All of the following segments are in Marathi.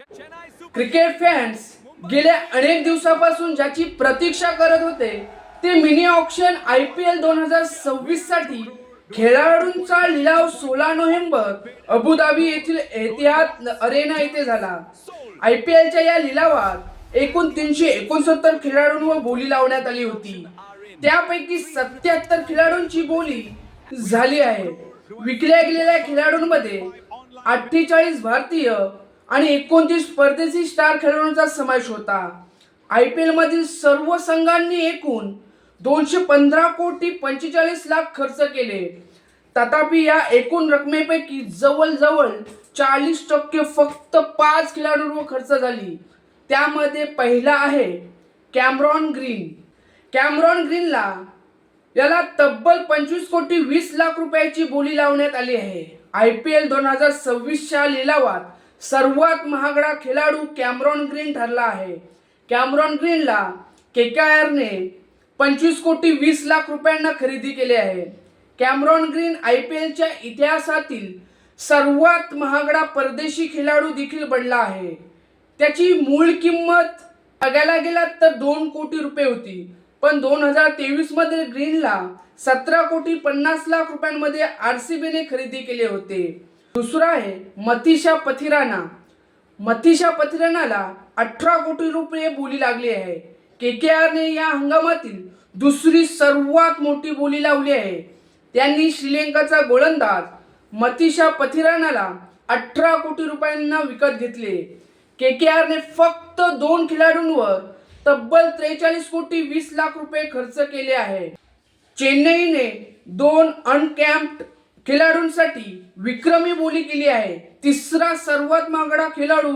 क्रिकेट फॅन्स गेल्या अनेक दिवसापासून ज्याची प्रतीक्षा करत होते ते mini auction I P L दोन हजार सव्वीससाठी खेळाडूंचा लिलाव सोळा नोव्हेंबर अबुधाबी येथील एतिहाद अरेना येथे झाला. आय पी एलच्या या लिलावात एकूण तीनशे एकोणसत्तर खेळाडूंवर बोली लावण्यात आली होती. त्यापैकी सत्याहत्तर खेळाडूंची बोली झाली आहे. विकल्या गेलेल्या खेळाडूंमध्ये अठ्ठेचाळीस भारतीय आणि एकोणतीस परदेशी स्टार खेळाडूंचा समावेश होता. आय पी एलमधील सर्व संघांनी एकूण दोनशे पंधरा कोटी पंचेचाळीस लाख खर्च केले. तथापि या एकूण रकमेपैकी जवळजवळ चाळीस टक्के फक्त पाच खेळाडूंवर खर्च झाली. त्यामध्ये पहिला आहे कॅमरॉन ग्रीन. कॅमरॉन ग्रीनला याला तब्बल पंचवीस कोटी वीस लाख रुपयाची बोली लावण्यात आली आहे. आय पी एल दोन हजार सव्वीसच्या लिलावात सर्वात महागडा खेळाडू कॅमरॉन ग्रीन ठरला आहे. कॅमरॉन ग्रीनला केकेआरने पंचवीस कोटी वीस लाख रुपयांना खरेदी केले आहे. कॅमरॉन ग्रीन आय पी एलच्या इतिहासातील सर्वात महागडा परदेशी खेळाडू देखील बनला आहे. त्याची मूळ किंमत बघायला गेलात तर दोन कोटी रुपये होती. पण दोन हजार तेवीसमध्ये ग्रीनला सतरा कोटी पन्नास लाख रुपयांमध्ये आर सी बीने खरेदी केले होते. दुसरा आहे मतीशा पथिराना मतीशा पथिरानाला अठरा कोटी रुपये बोली लागली आहे. के के आरने या हंगामातील दुसरी सर्वात मोठी बोली लावली आहे. त्यांनी श्रीलंकाचा गोलंदाज मतीशा पथिरानाला अठरा कोटी रुपयांना विकत घेतले. के के आरने फक्त दोन खेळाडूंवर तब्बल त्रेचाळीस कोटी वीस लाख रुपये खर्च केले आहे. चेन्नईने दोन अनकॅम्प्ड खेळाडूंसाठी विक्रमी बोली केली आहे. तिसरा सर्वात महागडा खेळाडू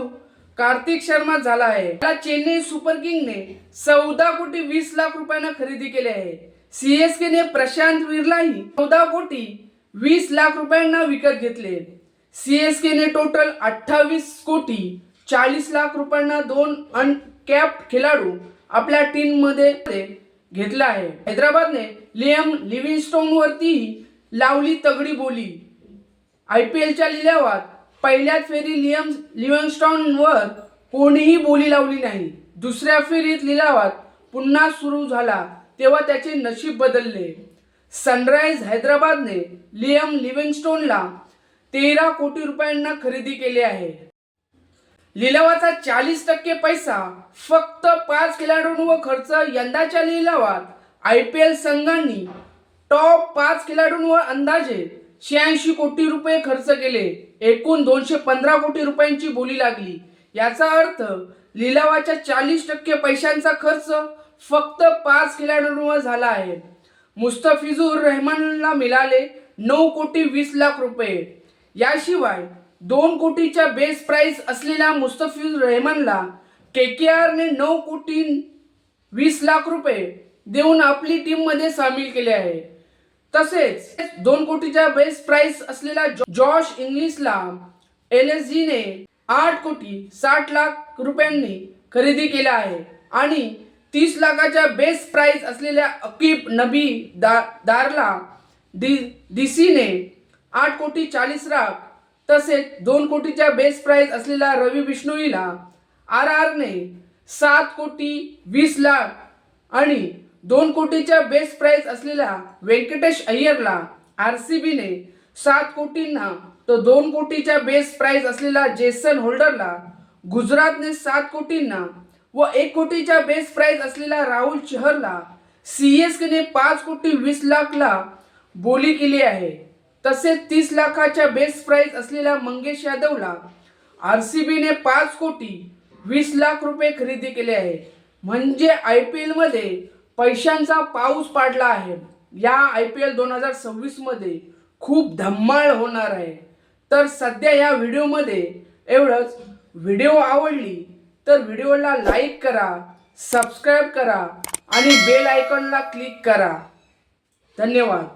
कार्तिक शर्मा झाला आहे. त्याला चेन्नई सुपर किंगने चौदा कोटी वीस लाख रुपयांना खरेदी केले आहे. सीएसके ने प्रशांत वीरलाही चौदा कोटी वीस लाख रुपयांना विकत घेतले. सीएसके ने टोटल अठ्ठावीस कोटी चाळीस लाख रुपयांना दोन अनकॅप खेळाडू आपल्या टीममध्ये घेतला आहे. हैदराबादने लियम लिव्हिंगस्टोन वरतीही लावली तगडी बोली. आय पी एलच्या लिलावात पहिल्याच फेरी लियम लिव्हिंगस्टॉनवर कोणीही बोली लावली नाही. दुसऱ्या फेरीत लिलावात पुन्हा सुरू झाला तेव्हा त्याचे नशीब बदलले. सनराइज हैदराबादने लियम लिव्हिंगस्टोनला तेरा कोटी रुपयांना खरेदी केले आहे. लिलावाचा चाळीस टक्के पैसा फक्त पाच खेळाडूंवर खर्च यंदाच्या लिलावात आय पी एल संघांनी टॉप पाच खेळाडूंवर अंदाजे शहाऐंशी कोटी रुपये खर्च केले. एकूण दोनशे पंधरा कोटी रुपयांची बोली लागली. याचा अर्थ लिलावाच्या चाळीस टक्के पैशांचा खर्च फक्त पाच खेळाडूंवर झाला आहे. मुस्तफिजूर रहमानला मिळाले नऊ कोटी वीस लाख रुपये. याशिवाय दोन कोटीच्या बेस प्राईस असलेल्या मुस्तफिजुर रहमानला के के आरने नऊ कोटी वीस लाख रुपये देऊन आपली टीममध्ये सामील केले आहे. तसेच दोन कोटीच्या बेस प्राइस असलेला जॉश इंग्लिशला एल एस जीने आठ कोटी साठ लाख रुपयांनी खरेदी केला आहे. आणि तीस लाखाच्या बेस प्राइस असलेल्या अकीब नबी दा दारला डी सीने आठ कोटी चाळीस लाख तसेच दोन कोटीच्या बेस प्राइस असलेला रवी बिष्णोईला आर आरने सात कोटी वीस लाख आणि दोन कोटीच्या बेस प्राईज असलेल्या व्यंकटेश अय्यरला आर सी बीने सात कोटींना तर दोन कोटीच्या बेस प्राईज असलेला जेसन होल्डरला गुजरातने सात कोटींना व एक कोटीच्या बेस प्राईज असलेला राहुल चहरला सी एस केने पाच कोटी वीस लाखला बोली केली आहे. तसेच तीस लाखाच्या बेस प्राईज असलेल्या मंगेश यादवला आर सी बीने पाच कोटी वीस लाख रुपये खरेदी केले आहे. म्हणजे आय पी एलमध्ये पैशांचा पाऊस पाडला आहे. या आय पी एल दोन हजार सव्वीसमध्ये खूप धम्माळ होणार आहे. तर सध्या या व्हिडिओमध्ये एवढंच. व्हिडिओ आवडली तर व्हिडिओला लाईक करा सबस्क्राईब करा आणि बेल आयकॉनला क्लिक करा. धन्यवाद.